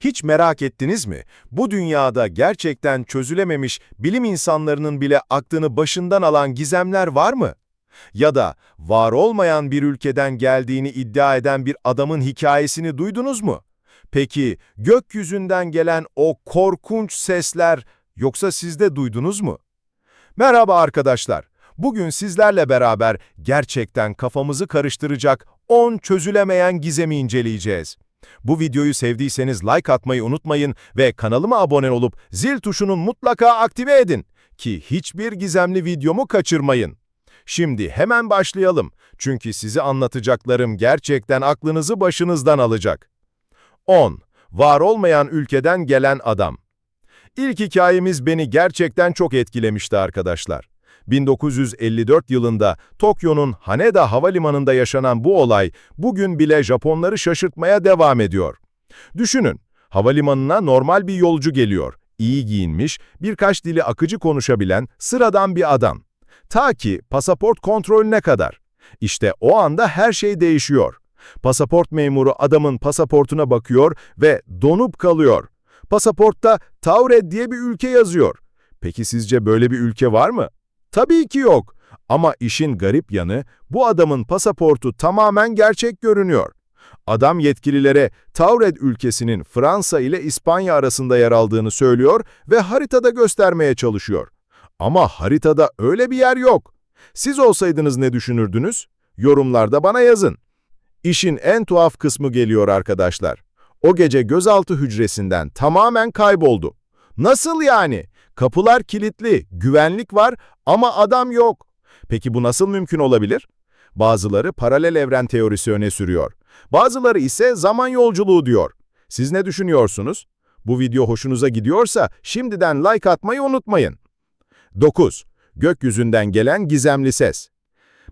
Hiç merak ettiniz mi? Bu dünyada gerçekten çözülememiş bilim insanlarının bile aklını başından alan gizemler var mı? Ya da var olmayan bir ülkeden geldiğini iddia eden bir adamın hikayesini duydunuz mu? Peki gökyüzünden gelen o korkunç sesler yoksa siz de duydunuz mu? Merhaba arkadaşlar. Bugün sizlerle beraber gerçekten kafamızı karıştıracak 10 çözülemeyen gizemi inceleyeceğiz. Bu videoyu sevdiyseniz like atmayı unutmayın ve kanalıma abone olup zil tuşunu mutlaka aktive edin ki hiçbir gizemli videomu kaçırmayın. Şimdi hemen başlayalım çünkü size anlatacaklarım gerçekten aklınızı başınızdan alacak. 10. Var olmayan ülkeden gelen adam. İlk hikayemiz beni gerçekten çok etkilemişti arkadaşlar. 1954 yılında Tokyo'nun Haneda Havalimanı'nda yaşanan bu olay bugün bile Japonları şaşırtmaya devam ediyor. Düşünün, havalimanına normal bir yolcu geliyor, iyi giyinmiş, birkaç dili akıcı konuşabilen sıradan bir adam. Ta ki pasaport kontrolüne kadar. İşte o anda her şey değişiyor. Pasaport memuru adamın pasaportuna bakıyor ve donup kalıyor. Pasaportta Taured diye bir ülke yazıyor. Peki sizce böyle bir ülke var mı? Tabii ki yok. Ama işin garip yanı bu adamın pasaportu tamamen gerçek görünüyor. Adam yetkililere Taured ülkesinin Fransa ile İspanya arasında yer aldığını söylüyor ve haritada göstermeye çalışıyor. Ama haritada öyle bir yer yok. Siz olsaydınız ne düşünürdünüz? Yorumlarda bana yazın. İşin en tuhaf kısmı geliyor arkadaşlar. O gece gözaltı hücresinden tamamen kayboldu. Nasıl yani? Kapılar kilitli, güvenlik var ama adam yok. Peki bu nasıl mümkün olabilir? Bazıları paralel evren teorisi öne sürüyor. Bazıları ise zaman yolculuğu diyor. Siz ne düşünüyorsunuz? Bu video hoşunuza gidiyorsa şimdiden like atmayı unutmayın. 9. Gökyüzünden gelen gizemli ses.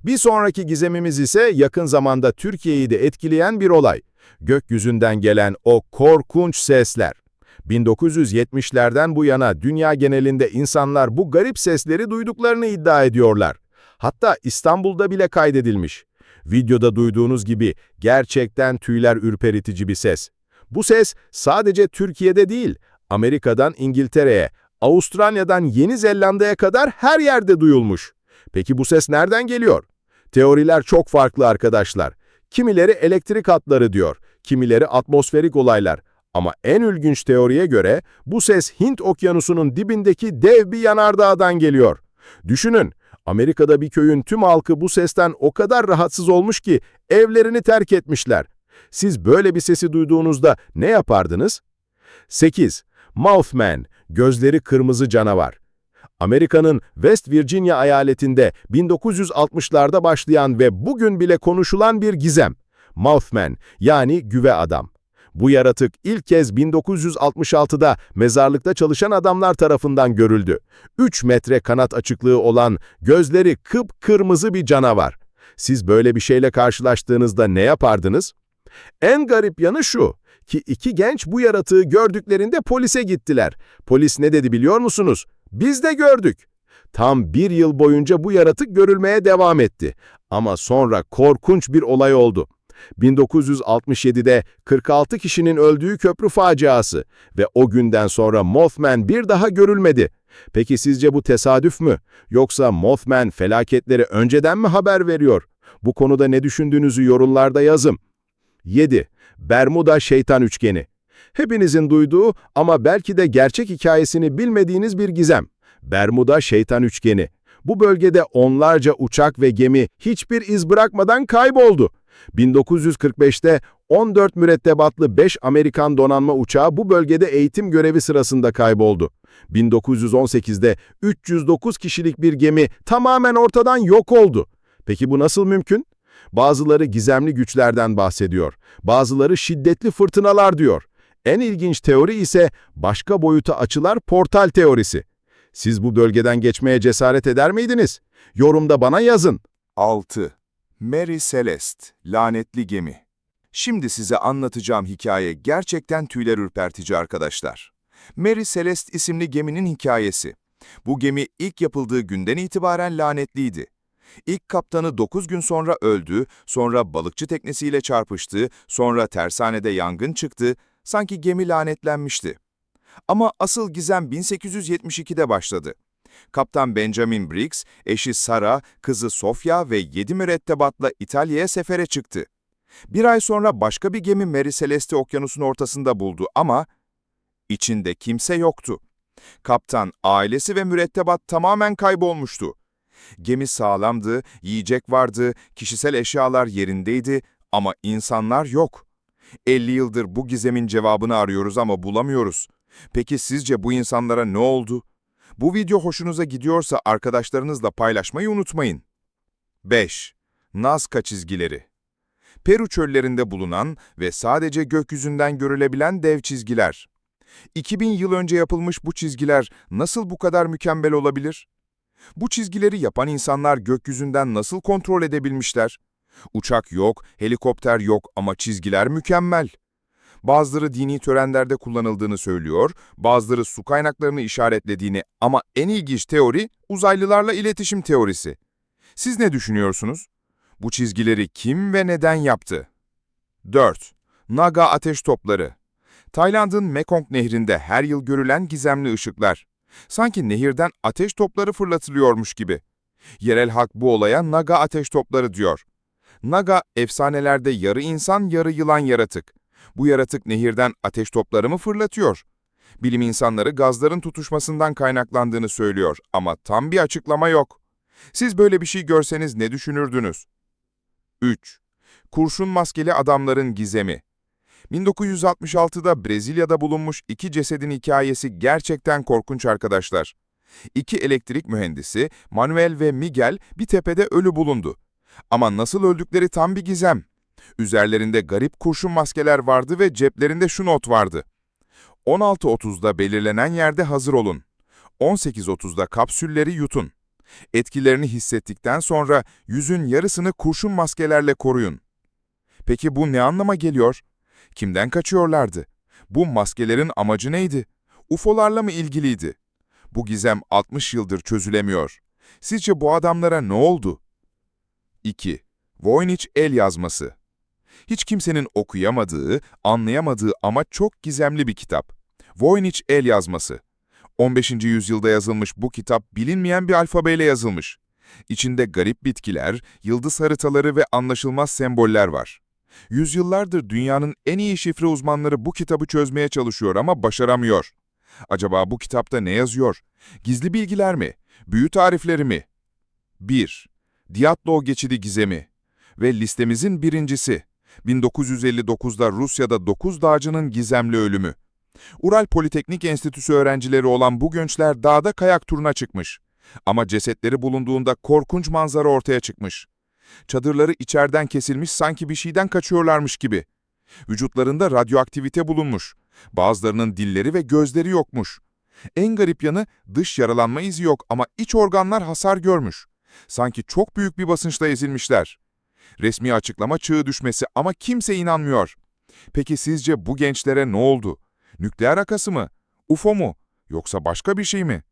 Bir sonraki gizemimiz ise yakın zamanda Türkiye'yi de etkileyen bir olay. Gökyüzünden gelen o korkunç sesler. 1970'lerden bu yana dünya genelinde insanlar bu garip sesleri duyduklarını iddia ediyorlar. Hatta İstanbul'da bile kaydedilmiş. Videoda duyduğunuz gibi gerçekten tüyler ürperitici bir ses. Bu ses sadece Türkiye'de değil, Amerika'dan İngiltere'ye, Avustralya'dan Yeni Zelanda'ya kadar her yerde duyulmuş. Peki bu ses nereden geliyor? Teoriler çok farklı arkadaşlar. Kimileri elektrik hatları diyor, kimileri atmosferik olaylar. Ama en ilginç teoriye göre bu ses Hint okyanusunun dibindeki dev bir yanardağdan geliyor. Düşünün, Amerika'da bir köyün tüm halkı bu sesten o kadar rahatsız olmuş ki evlerini terk etmişler. Siz böyle bir sesi duyduğunuzda ne yapardınız? 8. Mothman, gözleri kırmızı canavar. Amerika'nın West Virginia eyaletinde 1960'larda başlayan ve bugün bile konuşulan bir gizem. Mothman yani güve adam. Bu yaratık ilk kez 1966'da mezarlıkta çalışan adamlar tarafından görüldü. 3 metre kanat açıklığı olan, gözleri kıpkırmızı bir canavar. Siz böyle bir şeyle karşılaştığınızda ne yapardınız? En garip yanı şu ki iki genç bu yaratığı gördüklerinde polise gittiler. Polis ne dedi biliyor musunuz? Biz de gördük. Tam bir yıl boyunca bu yaratık görülmeye devam etti. Ama sonra korkunç bir olay oldu. 1967'de 46 kişinin öldüğü köprü faciası ve o günden sonra Mothman bir daha görülmedi. Peki sizce bu tesadüf mü? Yoksa Mothman felaketleri önceden mi haber veriyor? Bu konuda ne düşündüğünüzü yorumlarda yazın. 7. Bermuda Şeytan Üçgeni Hepinizin duyduğu ama belki de gerçek hikayesini bilmediğiniz bir gizem. Bermuda Şeytan Üçgeni. Bu bölgede onlarca uçak ve gemi hiçbir iz bırakmadan kayboldu. 1945'te 14 mürettebatlı 5 Amerikan donanma uçağı bu bölgede eğitim görevi sırasında kayboldu. 1918'de 309 kişilik bir gemi tamamen ortadan yok oldu. Peki bu nasıl mümkün? Bazıları gizemli güçlerden bahsediyor, bazıları şiddetli fırtınalar diyor. En ilginç teori ise başka boyuta açılar portal teorisi. Siz bu bölgeden geçmeye cesaret eder miydiniz? Yorumda bana yazın. 6. Mary Celeste, lanetli gemi. Şimdi size anlatacağım hikaye gerçekten tüyler ürpertici arkadaşlar. Mary Celeste isimli geminin hikayesi. Bu gemi ilk yapıldığı günden itibaren lanetliydi. İlk kaptanı 9 gün sonra öldü, sonra balıkçı teknesiyle çarpıştı, sonra tersanede yangın çıktı, Sanki gemi lanetlenmişti. Ama asıl gizem 1872'de başladı. Kaptan Benjamin Briggs, eşi Sara, kızı Sofia ve 7 mürettebatla İtalya'ya sefere çıktı. Bir ay sonra başka bir gemi Mary Celeste okyanusun ortasında buldu ama içinde kimse yoktu. Kaptan, ailesi ve mürettebat tamamen kaybolmuştu. Gemi sağlamdı, yiyecek vardı, kişisel eşyalar yerindeydi ama insanlar yok. 50 yıldır bu gizemin cevabını arıyoruz ama bulamıyoruz. Peki sizce bu insanlara ne oldu? Bu video hoşunuza gidiyorsa arkadaşlarınızla paylaşmayı unutmayın. 5. Nazca çizgileri Peru çöllerinde bulunan ve sadece gökyüzünden görülebilen dev çizgiler. 2000 yıl önce yapılmış bu çizgiler nasıl bu kadar mükemmel olabilir? Bu çizgileri yapan insanlar gökyüzünden nasıl kontrol edebilmişler? Uçak yok, helikopter yok ama çizgiler mükemmel. Bazıları dini törenlerde kullanıldığını söylüyor, bazıları su kaynaklarını işaretlediğini ama en ilginç teori uzaylılarla iletişim teorisi. Siz ne düşünüyorsunuz? Bu çizgileri kim ve neden yaptı? 4. Naga ateş topları Tayland'ın Mekong nehrinde her yıl görülen gizemli ışıklar. Sanki nehirden ateş topları fırlatılıyormuş gibi. Yerel halk bu olaya Naga ateş topları diyor. Naga, efsanelerde yarı insan yarı yılan yaratık. Bu yaratık nehirden ateş topları mı fırlatıyor? Bilim insanları gazların tutuşmasından kaynaklandığını söylüyor ama tam bir açıklama yok. Siz böyle bir şey görseniz ne düşünürdünüz? 3. Kurşun maskeli adamların gizemi 1966'da Brezilya'da bulunmuş iki cesedin hikayesi gerçekten korkunç arkadaşlar. İki elektrik mühendisi, Manuel ve Miguel bir tepede ölü bulundu. Ama nasıl öldükleri tam bir gizem. Üzerlerinde garip kurşun maskeler vardı ve ceplerinde şu not vardı. 16.30'da belirlenen yerde hazır olun. 18.30'da kapsülleri yutun. Etkilerini hissettikten sonra yüzün yarısını kurşun maskelerle koruyun. Peki bu ne anlama geliyor? Kimden kaçıyorlardı? Bu maskelerin amacı neydi? UFO'larla mı ilgiliydi? Bu gizem 60 yıldır çözülemiyor. Sizce bu adamlara ne oldu? 2. Voynich el yazması Hiç kimsenin okuyamadığı, anlayamadığı ama çok gizemli bir kitap. Voynich el yazması 15. yüzyılda yazılmış bu kitap bilinmeyen bir alfabeyle yazılmış. İçinde garip bitkiler, yıldız haritaları ve anlaşılmaz semboller var. Yüzyıllardır dünyanın en iyi şifre uzmanları bu kitabı çözmeye çalışıyor ama başaramıyor. Acaba bu kitapta ne yazıyor? Gizli bilgiler mi? Büyü tarifleri mi? 1. Diatlov geçidi gizemi ve listemizin birincisi 1959'da Rusya'da 9 dağcının gizemli ölümü. Ural Politeknik Enstitüsü öğrencileri olan bu gençler dağda kayak turuna çıkmış. Ama cesetleri bulunduğunda korkunç manzara ortaya çıkmış. Çadırları içeriden kesilmiş sanki bir şeyden kaçıyorlarmış gibi. Vücutlarında radyoaktivite bulunmuş. Bazılarının dilleri ve gözleri yokmuş. En garip yanı dış yaralanma izi yok ama iç organlar hasar görmüş. Sanki çok büyük bir basınçla ezilmişler. Resmi açıklama çığı düşmesi ama kimse inanmıyor. Peki sizce bu gençlere ne oldu? Nükleer akası mı? UFO mu? Yoksa başka bir şey mi?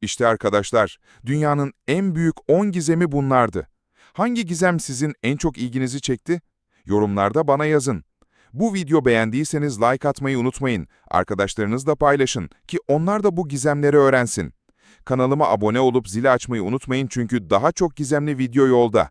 İşte arkadaşlar, dünyanın en büyük 10 gizemi bunlardı. Hangi gizem sizin en çok ilginizi çekti? Yorumlarda bana yazın. Bu video beğendiyseniz like atmayı unutmayın. Arkadaşlarınızla paylaşın ki onlar da bu gizemleri öğrensin. Kanalıma abone olup zili açmayı unutmayın çünkü daha çok gizemli video yolda.